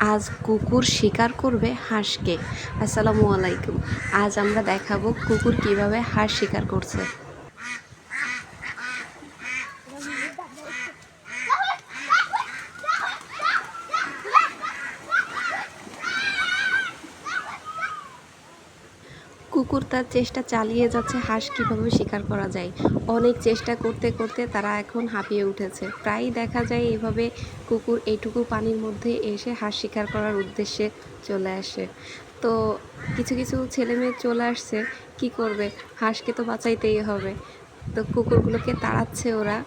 আজ কুকুর শিকার করবে হাঁসকে। আসসালামু আলাইকুম। আজ আমরা দেখাবো কুকুর কীভাবে হাঁস শিকার করছে। কুকুর তার চেষ্টা চালিয়ে যাচ্ছে, হাঁস কীভাবে শিকার করা যায়। অনেক চেষ্টা করতে করতে তারা এখন হাঁপিয়ে উঠেছে। প্রায়ই দেখা যায় এভাবে কুকুর এইটুকু পানির মধ্যে এসে হাঁস শিকার করার উদ্দেশ্যে চলে আসে। তো কিছু কিছু ছেলে মেয়ে চলে আসছে, কি করবে? হাঁসকে তো বাঁচাইতেই হবে। তো কুকুরগুলোকে তাড়াচ্ছে ওরা।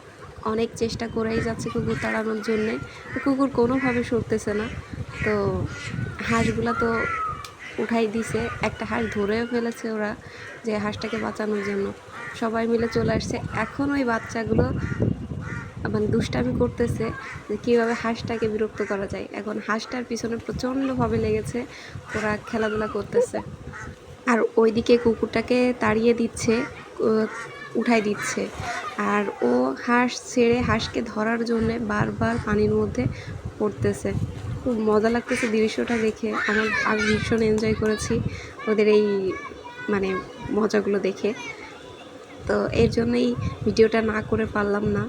অনেক চেষ্টা করেই যাচ্ছে কুকুর তাড়ানোর জন্যে। তো কুকুর কোনোভাবে সরতেছে না। তো হাঁসগুলা তো উঠাই দিছে, একটা হাঁস ধরেও ফেলেছে ওরা যে হাঁসটাকে বাঁচানোর জন্য। সবাই মিলে চলে আসছে। এখন ওই বাচ্চাগুলো মানে দুষ্টামি করতেছে যে কীভাবে হাঁসটাকে বিরক্ত করা যায়। এখন হাঁসটার পিছনে প্রচণ্ডভাবে লেগেছে, ওরা খেলাধুলা করতেছে। আর ওইদিকে কুকুরটাকে তাড়িয়ে দিচ্ছে উঠাই দিচ্ছে। আর ও হাঁস ছেড়ে হাঁসকে ধরার জন্যে বারবার পানির মধ্যে পড়তেছে। খুব মজা লাগতেছে দৃশ্যটা দেখে। আমার আর ভীষণ এনজয় করেছি ওদের এই মানে মজাগুলো দেখে। তো এর জন্যই ভিডিওটা না করে পারলাম না।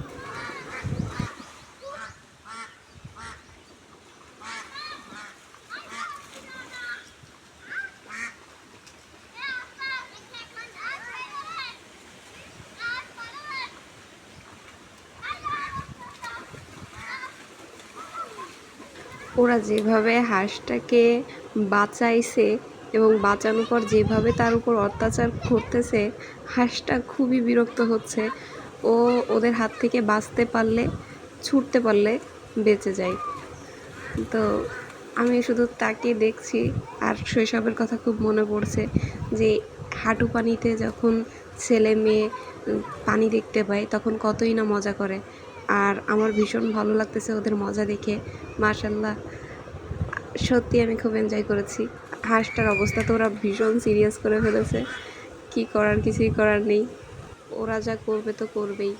ওরা যেভাবে হাঁসটাকে বাঁচাইছে এবং বাঁচানোর পর যেভাবে তার উপর অত্যাচার করতেছে, হাঁসটা খুবই বিরক্ত হচ্ছে। ও ওদের হাত থেকে বাঁচতে পারলে, ছুটতে পারলে বেঁচে যায়। তো আমি শুধু তাকে দেখছি আর শৈশবের কথা খুব মনে পড়ছে যে হাঁটু পানিতে যখন ছেলে মেয়ে পানি দেখতে পায় তখন কতই না মজা করে। আর আমার ভীষণ ভালো লাগতেছে ওদের মজা দেখে। মাশাল্লাহ সত্যি আমি খুব এনজয় করেছি। হাঁসটার অবস্থা তো ওরা ভীষণ সিরিয়াস করে ফেলেছে। কি করার, কিছুই করার নেই। ওরা যা করবে তো করবেই।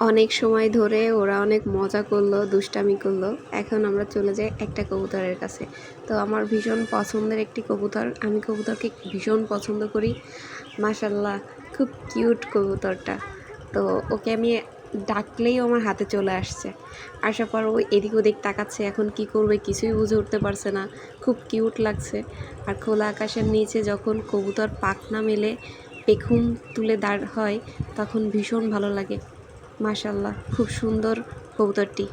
অনেক সময় ধরে ওরা অনেক মজা করল, দুষ্টামি করল। এখন আমরা চলে যাই একটা কবুতরের কাছে। তো আমার ভীষণ পছন্দের একটি কবুতর। আমি কবুতরকে ভীষণ পছন্দ করি। মাশাল্লাহ খুব কিউট কবুতরটা। তো ওকে আমি ডাকলেই আমার হাতে চলে আসছে। আসার পর ও এদিক ওদিক তাকাচ্ছে। এখন কি করবে কিছুই বুঝে উঠতে পারছে না। খুব কিউট লাগছে। আর খোলা আকাশের নিচে যখন কবুতর পাখনা মেলে পেখম তুলে দাঁড় হয়, তখন ভীষণ ভালো লাগে। মাশাল্লাহ খুব সুন্দর কবুতরটি।